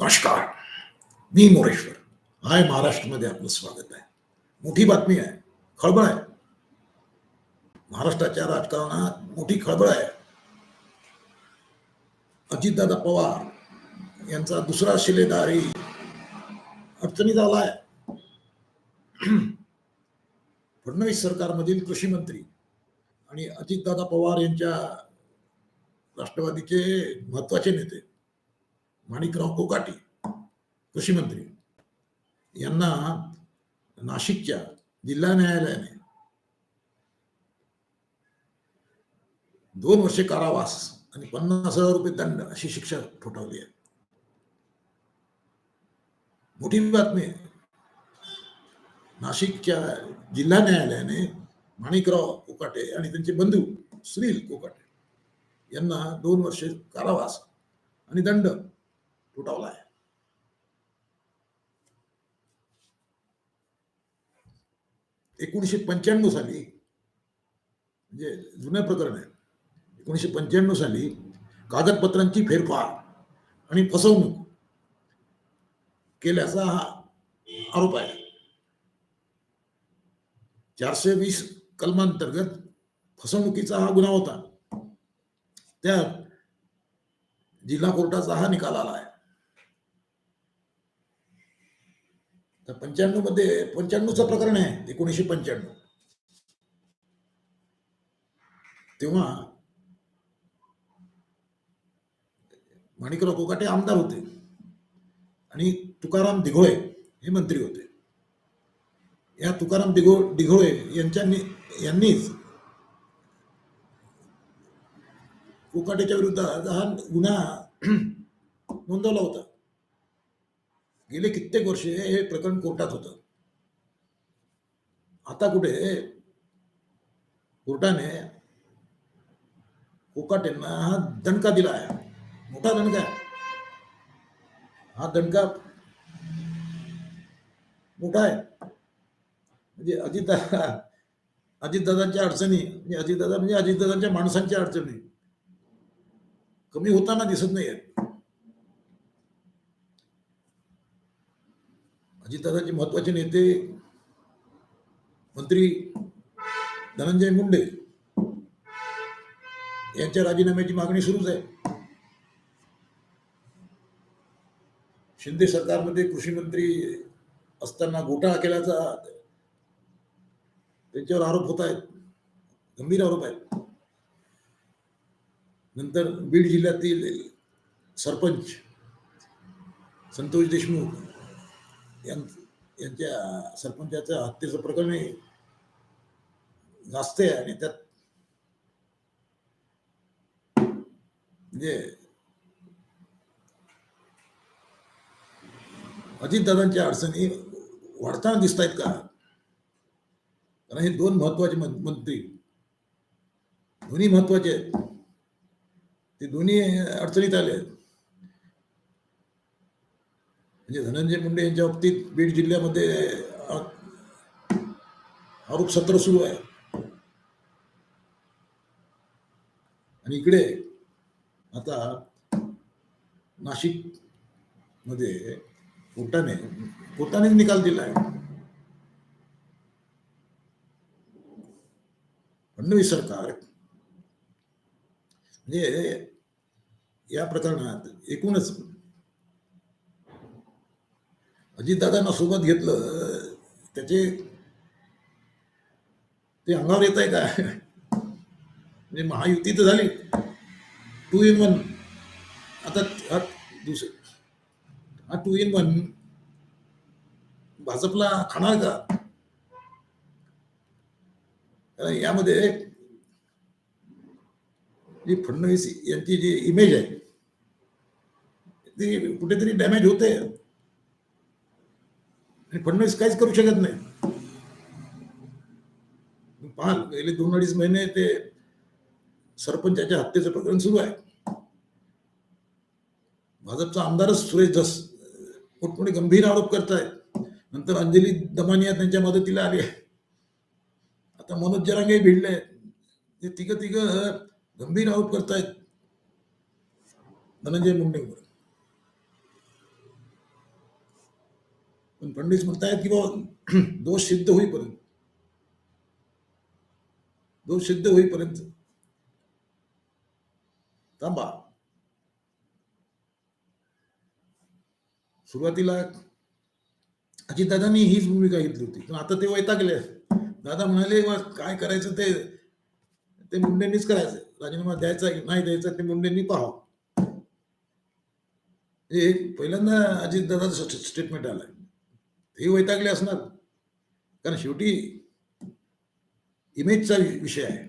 नमस्कार मी मोरेश्वर. हाय महाराष्ट्रामध्ये आपलं स्वागत आहे. मोठी बातमी आहे खळबळ आहे. महाराष्ट्राच्या राजकारणात मोठी खळबळ आहे. अजितदादा पवार यांचा दुसरा शिलेदारी अडचणीत आला आहे फडणवीस सरकारमधील कृषी मंत्री आणि अजितदादा पवार यांच्या राष्ट्रवादीचे महत्त्वाचे नेते माणिकराव कोकाटे कृषी मंत्री. यांना नाशिकच्या जिल्हा न्यायालयाने दोन वर्षे कारावास आणि पन्नास हजार रुपये दंड अशी शिक्षा ठोठावली आहे. मोठी बातमी आहे. नाशिकच्या जिल्हा न्यायालयाने माणिकराव कोकाटे आणि त्यांचे बंधू सुनील कोकाटे यांना दोन वर्षे कारावास आणि दंड ठोठावला आहे एकोणीसशे पंच्याण्णव साली म्हणजे जुन्या प्रकरण आहे एकोणीसशे पंच्याण्णव साली कागदपत्रांची फेरफार आणि फसवणूक केल्याचा हा आरोप आहे चारशे वीस कलमांतर्गत फसवणुकीचा हा गुन्हा होता त्यात जिल्हा कोर्टाचा हा निकाल आला आहे तर पंच्याण्णवमध्ये पंच्याण्णवचं प्रकरण आहे एकोणीसशे पंच्याण्णव. तेव्हा माणिकराव कोकाटे आमदार होते आणि तुकाराम दिघोळे हे मंत्री होते. या तुकाराम दिघो दिघोळे यांच्यानी यांनीच कोकाटेच्या विरुद्ध हा गुन्हा नोंदवला होता. गेले कित्येक वर्षे हे प्रकरण कोर्टात होतं. आता कुठे? कोर्टाने कोकाटेंना हा दणका दिला आहे. मोठा दणका हा दणका मोठा आहे. म्हणजे अजितदा अजितदादांच्या अडचणी म्हणजे अजितदादा म्हणजे अजितदादांच्या माणसांच्या अडचणी. कमी होताना दिसत नाही आहेत अजितदादाचे महत्त्वाचे नेते मंत्री धनंजय मुंडे यांच्या राजीनाम्याची मागणी सुरूच आहे. शिंदे सरकारमध्ये कृषी मंत्री असताना घोटाळा केल्याचा त्यांच्यावर आरोप होत आहेत. गंभीर आरोप आहेत. नंतर बीड जिल्ह्यातील सरपंच संतोष देशमुख यां- यांच्या सरपंचाच्या हत्येचं प्रकरण जास्त आहे आणि त्यात म्हणजे अजितदादांच्या अडचणी वाढताना दिसत आहेत का? कारण हे दोन महत्त्वाचे मंत्री दोन्ही महत्त्वाचे आहेत. ते दोन्ही अडचणीत आले आहेत. म्हणजे धनंजय मुंडे यांच्या बाबतीत बीड जिल्ह्यामध्ये आरोप सत्र सुरू आहे. आणि इकडे आता नाशिकमध्ये कोर्टाने कोर्टाने निकाल दिला आहे. फडणवीस सरकार म्हणजे या प्रकरणात एकूणच अजितदादांना सोबत घेतलं त्याचे ते अंगावर येत आहे का? म्हणजे महायुती तर झाली. टू इन वन आता हा दुसरं हा टू इन वन भाजपला खाणार का? कारण यामध्ये जी फडणवीस यांची जी इमेज आहे ती कुठेतरी डॅमेज होते. आणि फडणवीस काहीच करू शकत नाही. पाहाल गेले दोन अडीच महिने ते सरपंचाच्या हत्येचं प्रकरण सुरू आहे. भाजपचा आमदारच सुरेश जस मोठमोठे गंभीर आरोप करतायत. नंतर अंजली दमानिया त्यांच्या मदतीला आली आहे. आता मनोज जरांगे भिडले ते तिघ तिघ गंभीर आरोप करतायत. धनंजय मुंडेवर. पण पंडित म्हणतायत की बाबा दोष सिद्ध होईपर्यंत. दोष सिद्ध होईपर्यंत. थांबा. सुरुवातीला अजितदादांनी हीच भूमिका घेतली होती. पण आता ते वैतागले. दादा म्हणाले काय करायचं ते? ते मुंडेंनीच करायचं. राजीनामा द्यायचा की नाही द्यायचा ते मुंडेंनी पाहावं. हे पहिल्यांदा अजितदादाचं स्टेटमेंट आलंय. ते वैतागले असणार. कारण शेवटी इमेजचा विषय आहे.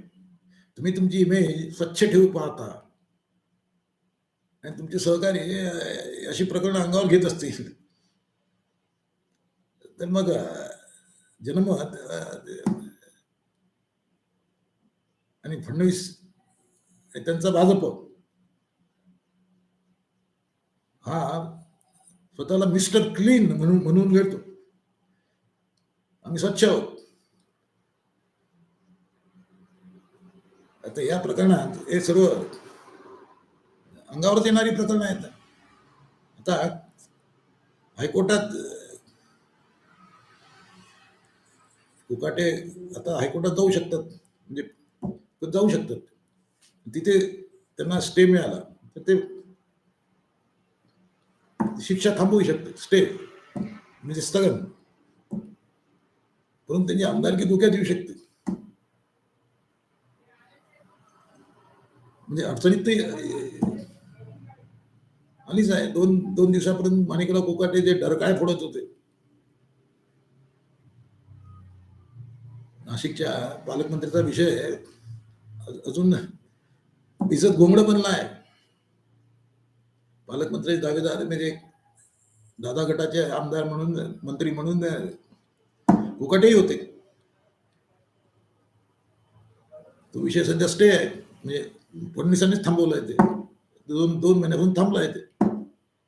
तुम्ही तुमची इमेज स्वच्छ ठेवू पाहता. आणि तुमचे सहकारी अशी प्रकरणं अंगावर घेत असतील. तर मग जनमत आणि फडणवीस त्यांचा भाजप. हा स्वतःला मिस्टर क्लीन म्हणून म्हणून घेतो. आम्ही स्वच्छ आहोत आता या प्रकरणात हे सर्व अंगावरच येणारी प्रकरणं आहेत आता हायकोर्टात कुकाटे आता हायकोर्टात जाऊ शकतात म्हणजे जाऊ शकतात तिथे त्यांना स्टे मिळाला तर ते शिक्षा थांबवू शकतात स्टे म्हणजे स्थगन म्हणून त्यांची आमदारकी धोक्यात येऊ शकते. म्हणजे अडचणीत ते आलीच आहे. दोन दोन दिवसापर्यंत माणिकला कोकाटे जे डरकाळ फोडत होते. नाशिकच्या पालकमंत्र्याचा विषय अजून भिजत घोंगडं बनला आहे. पालकमंत्री दावेदार म्हणजे दादा गटाचे आमदार म्हणून मंत्री म्हणून फुकटही होते. तो विषय सध्या स्टे आहे. म्हणजे फडणवीसांनीच थांबवलाय ते. दोन दोन महिन्यापासून थांबलाय ते.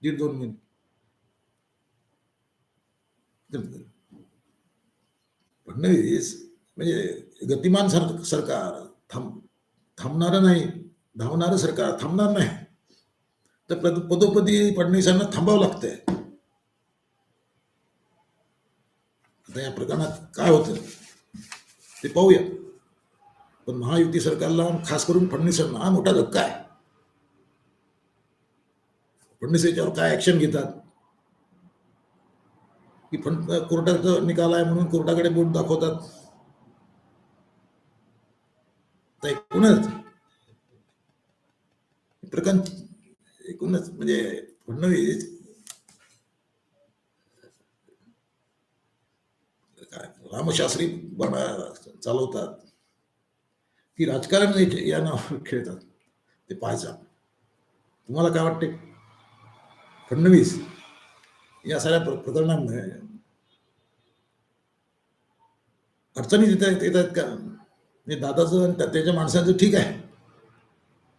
दीड दोन महिने. तर फडणवीस म्हणजे गतिमान सर सरकार थांब थांबणारं नाही. धावणारं सरकार थांबणार नाही. तर पद पदोपदी फडणवीसांना थांबावं लागतंय. आता या प्रकरणात काय होतं? ते पाहूया. पण महायुती सरकारला खास करून फडणवीसांना हा मोठा धक्का आहे. फडणवीस याच्यावर काय ऍक्शन घेतात? की फंड कोर्टाचा निकाल आहे म्हणून कोर्टाकडे बोट दाखवतात. तर एकूणच प्रकरण एकूणच म्हणजे फडणवीस काय रामशास्त्री बना चालवतात. की राजकारण या नावावर खेळतात. ते पाहायचा तुम्हाला काय वाटते? फडणवीस या सगळ्या प्र- प्रकरणांमुळे अडचणी येत आहेत का? म्हणजे दादाचं आणि त्या- त्याच्या माणसाचं ठीक आहे.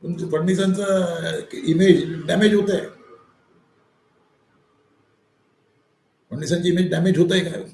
पण फडणवीसांचं इमेज डॅमेज होत आहे फडणवीसांची इमेज डॅमेज होत आहे का?